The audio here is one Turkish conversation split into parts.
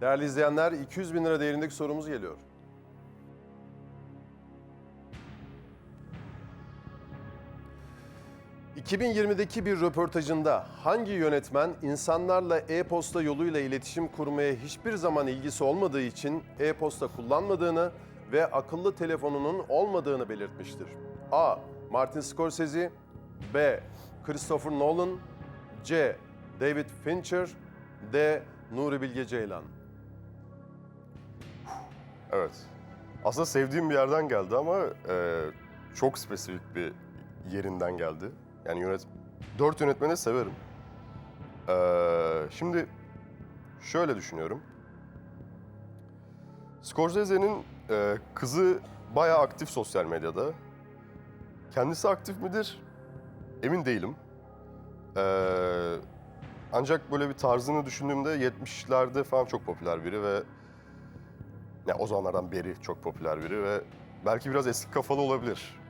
Değerli izleyenler 200 bin lira değerindeki sorumuz geliyor. ...2020'deki bir röportajında hangi yönetmen insanlarla e-posta yoluyla iletişim kurmaya hiçbir zaman ilgisi olmadığı için e-posta kullanmadığını ve akıllı telefonunun olmadığını belirtmiştir? A. Martin Scorsese B. Christopher Nolan C. David Fincher D. Nuri Bilge Ceylan Evet. Aslında sevdiğim bir yerden geldi ama e, çok spesifik bir yerinden geldi. Yani yönet dört yönetmeni severim. E, şimdi şöyle düşünüyorum. Scorsese'nin e, kızı bayağı aktif sosyal medyada. Kendisi aktif midir? Emin değilim. E, ancak böyle bir tarzını düşündüğümde 70'lerde falan çok popüler biri ve ya o zamanlardan beri çok popüler biri ve belki biraz eski kafalı olabilir.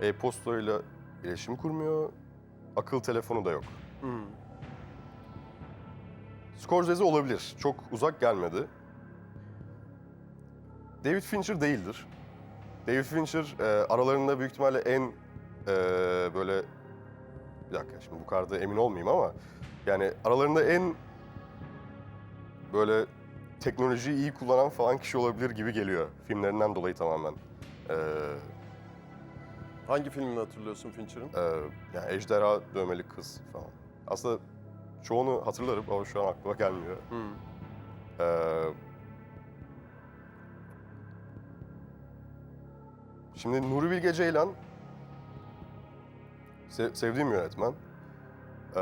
E-postayla iletişim kurmuyor, akıl telefonu da yok. Hmm. Scorsese olabilir, çok uzak gelmedi. David Fincher değildir. David Fincher e, aralarında büyük ihtimalle en e, böyle... Bir dakika şimdi bu kadar da emin olmayayım ama... Yani aralarında en böyle teknolojiyi iyi kullanan falan kişi olabilir gibi geliyor. Filmlerinden dolayı tamamen. Ee, Hangi filmini hatırlıyorsun Fincher'ın? e, yani ejderha dövmeli kız falan. Aslında çoğunu hatırlarım ama şu an aklıma gelmiyor. Hmm. Ee, şimdi Nuri Bilge Ceylan se- sevdiğim yönetmen. Ee,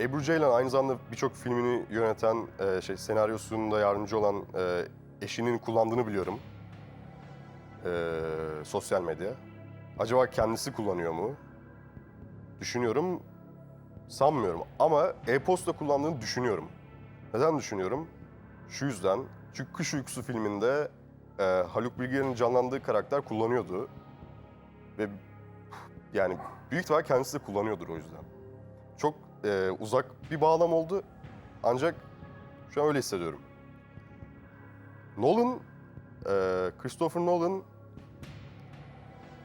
Ebru Ceylan aynı zamanda birçok filmini yöneten, e, şey senaryosunda yardımcı olan e, eşinin kullandığını biliyorum. Ee, sosyal medya. Acaba kendisi kullanıyor mu? Düşünüyorum. Sanmıyorum ama e-posta kullandığını düşünüyorum. Neden düşünüyorum? Şu yüzden. Çünkü Kış Uykusu filminde e, Haluk Bilginer'in canlandığı karakter kullanıyordu. Ve yani büyük ihtimal kendisi de kullanıyordur o yüzden. Çok e, uzak bir bağlam oldu. Ancak şu an öyle hissediyorum. Nolan, e, Christopher Nolan,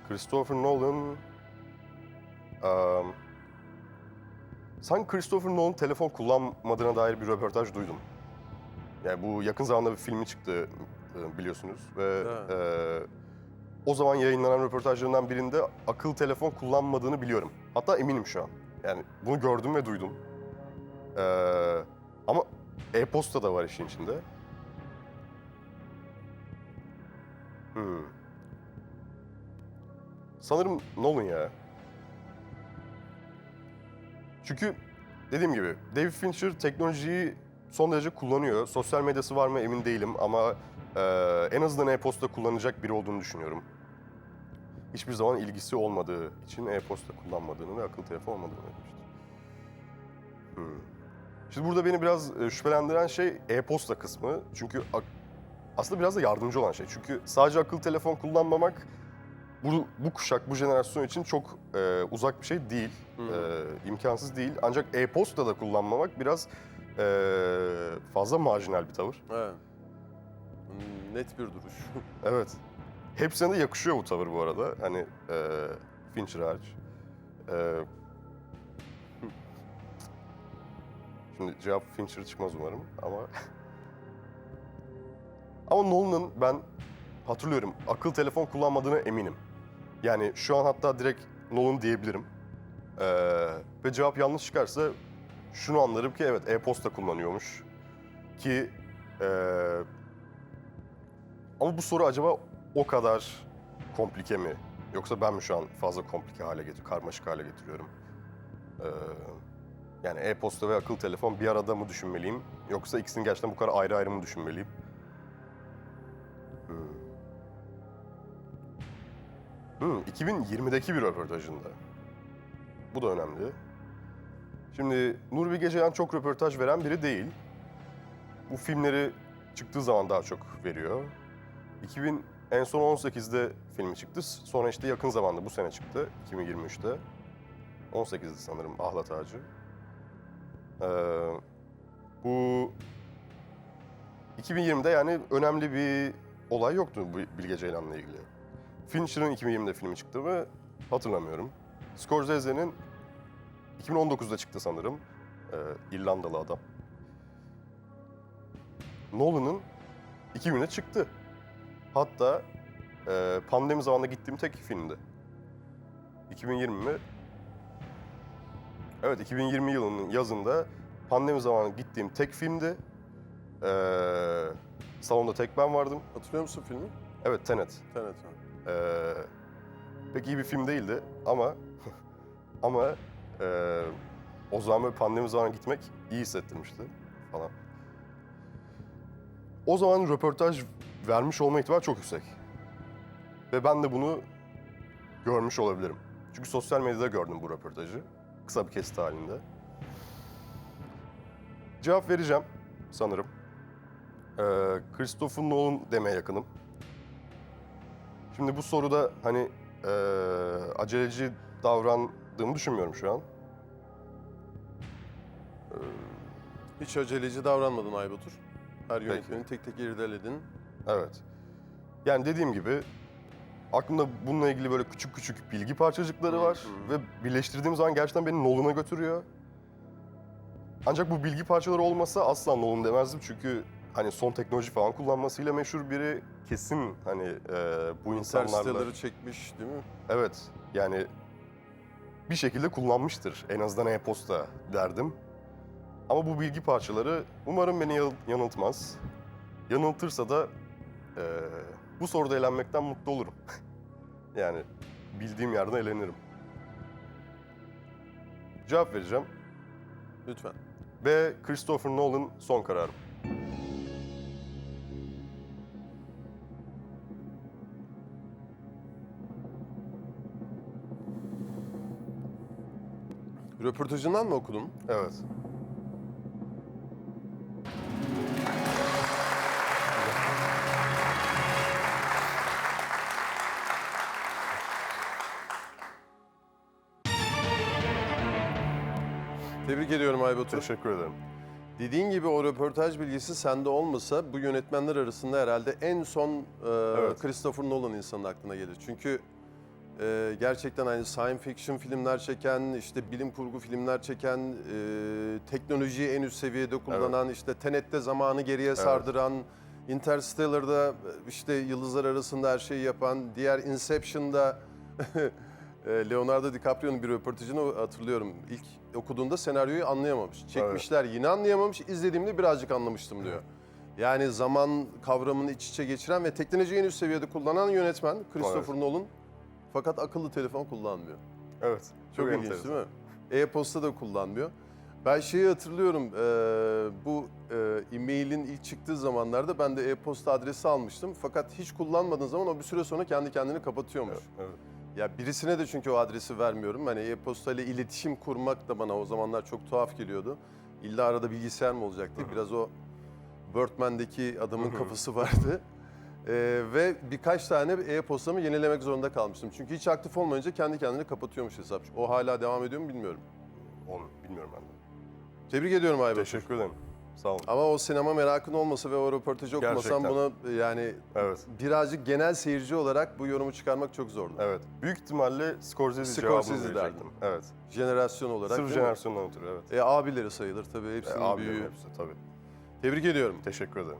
Christopher Nolan, um, Sanki Christopher Nolan telefon kullanmadığına dair bir röportaj duydum. Yani bu yakın zamanda bir filmi çıktı e, biliyorsunuz ve e, o zaman yayınlanan röportajlarından birinde akıl telefon kullanmadığını biliyorum. Hatta eminim şu an. Yani bunu gördüm ve duydum. E, ama e-posta da var işin içinde. Hmm. Sanırım Nolan ya. Çünkü dediğim gibi David Fincher teknolojiyi son derece kullanıyor. Sosyal medyası var mı emin değilim ama e, en azından e-posta kullanacak biri olduğunu düşünüyorum. Hiçbir zaman ilgisi olmadığı için e-posta kullanmadığını ve akıllı telefon olmadığını söylemiştir. Hmm. Şimdi burada beni biraz e, şüphelendiren şey e-posta kısmı. Çünkü aslında biraz da yardımcı olan şey. Çünkü sadece akıllı telefon kullanmamak bu, bu kuşak, bu jenerasyon için çok e, uzak bir şey değil. Hı. E, imkansız değil. Ancak e-posta da kullanmamak biraz e, fazla marjinal bir tavır. Evet. Hmm, Net bir duruş. Evet. Hepsine de yakışıyor bu tavır bu arada. Hani e, Fincher hariç. E, şimdi cevap Fincher çıkmaz umarım ama... ama Nolan'ın ben hatırlıyorum akıl telefon kullanmadığına eminim. Yani şu an hatta direkt Nolan diyebilirim. E, ve cevap yanlış çıkarsa şunu anlarım ki evet e-posta kullanıyormuş. Ki e, ama bu soru acaba o kadar komplike mi? Yoksa ben mi şu an fazla komplike hale getiriyorum, karmaşık hale getiriyorum? Ee, yani e-posta ve akıllı telefon bir arada mı düşünmeliyim? Yoksa ikisini gerçekten bu kadar ayrı ayrı mı düşünmeliyim? Hmm. Hmm, 2020'deki bir röportajında. Bu da önemli. Şimdi Nur Bilge Ceylan çok röportaj veren biri değil. Bu filmleri çıktığı zaman daha çok veriyor. 2000 en son 18'de filmi çıktı. Sonra işte yakın zamanda bu sene çıktı 2023'te. 2018'di sanırım Ahlat Ağacı. Ee, bu 2020'de yani önemli bir olay yoktu Bilge Ceylan'la ilgili. Fincher'ın 2020'de filmi çıktı mı hatırlamıyorum. Scorsese'nin 2019'da çıktı sanırım. Ee, İrlandalı adam. Nolan'ın 2000'de çıktı. Hatta e, pandemi zamanında gittiğim tek filmdi. 2020 mi? Evet 2020 yılının yazında pandemi zamanı gittiğim tek filmdi. Ee, salonda tek ben vardım. Hatırlıyor musun filmi? Evet Tenet. Tenet. Ee, pek iyi bir film değildi ama ama e, o zaman böyle pandemi zamanı gitmek iyi hissettirmişti falan. O zaman röportaj vermiş olma ihtimali çok yüksek. Ve ben de bunu görmüş olabilirim. Çünkü sosyal medyada gördüm bu röportajı. Kısa bir kesit halinde. Cevap vereceğim sanırım. Ee, Christopher Nolan demeye yakınım. Şimdi bu soruda hani eee, aceleci davrandığımı düşünmüyorum şu an. Hiç aceleci davranmadın Aybatur. Her yönetmeni tek tek irdeledin. Evet. Yani dediğim gibi aklımda bununla ilgili böyle küçük küçük bilgi parçacıkları var ve birleştirdiğim zaman gerçekten beni Nolan'a götürüyor. Ancak bu bilgi parçaları olmasa asla Nolan demezdim çünkü hani son teknoloji falan kullanmasıyla meşhur biri kesin hani eee, bu insanlarla Interstellar'ı çekmiş değil mi? Evet yani bir şekilde kullanmıştır en azından e-posta derdim. Ama bu bilgi parçaları umarım beni yanıl- yanıltmaz. Yanıltırsa da eee, bu soruda eğlenmekten mutlu olurum. yani bildiğim yerden eğlenirim. Cevap vereceğim. Lütfen. Ve Christopher Nolan son kararım. Röportajından mı okudun? Evet. Tebrik ediyorum Aybatur. Teşekkür ederim. Dediğin gibi o röportaj bilgisi sende olmasa bu yönetmenler arasında herhalde en son e, Christopher Nolan insanın aklına gelir. Çünkü e, gerçekten aynı science fiction filmler çeken, işte bilim kurgu filmler çeken, e, teknolojiyi en üst seviyede kullanan, işte Tenet'te zamanı geriye sardıran, Interstellar'da işte yıldızlar arasında her şeyi yapan, diğer Inception'da Leonardo DiCaprio'nun bir röportajını hatırlıyorum. İlk okuduğunda senaryoyu anlayamamış. Çekmişler yine anlayamamış. İzlediğimde birazcık anlamıştım diyor. Yani zaman kavramını iç içe geçiren ve teknolojiyi en üst seviyede kullanan yönetmen Christopher Nolan. Fakat akıllı telefon kullanmıyor. Evet. Çok, ilginç enteresan. değil mi? E-posta da kullanmıyor. Ben şeyi hatırlıyorum, e, bu e, e-mailin ilk çıktığı zamanlarda ben de e-posta adresi almıştım. Fakat hiç kullanmadığın zaman o bir süre sonra kendi kendini kapatıyormuş. Evet, evet. Ya birisine de çünkü o adresi vermiyorum. Hani e-posta ile iletişim kurmak da bana o zamanlar çok tuhaf geliyordu. İlla arada bilgisayar mı olacak diye biraz o Birdman'deki adamın kafası vardı. Ee, ve birkaç tane e-postamı yenilemek zorunda kalmıştım. Çünkü hiç aktif olmayınca kendi kendini kapatıyormuş hesap. O hala devam ediyor mu bilmiyorum. Onu bilmiyorum ben de. Tebrik ediyorum Aybatur. Teşekkür ederim. Sağ olun. Ama o sinema merakın olmasa ve o röportajı okumasan bunu yani evet. birazcık genel seyirci olarak bu yorumu çıkarmak çok zordu. Evet. Büyük ihtimalle Scorsese, Scorsese cevabını verecektim. Evet. Jenerasyon olarak. Sırf jenerasyondan mi? evet. E abileri sayılır tabii e, hepsinin e, büyüğü. hepsi tabii. Tebrik ediyorum. Teşekkür ederim.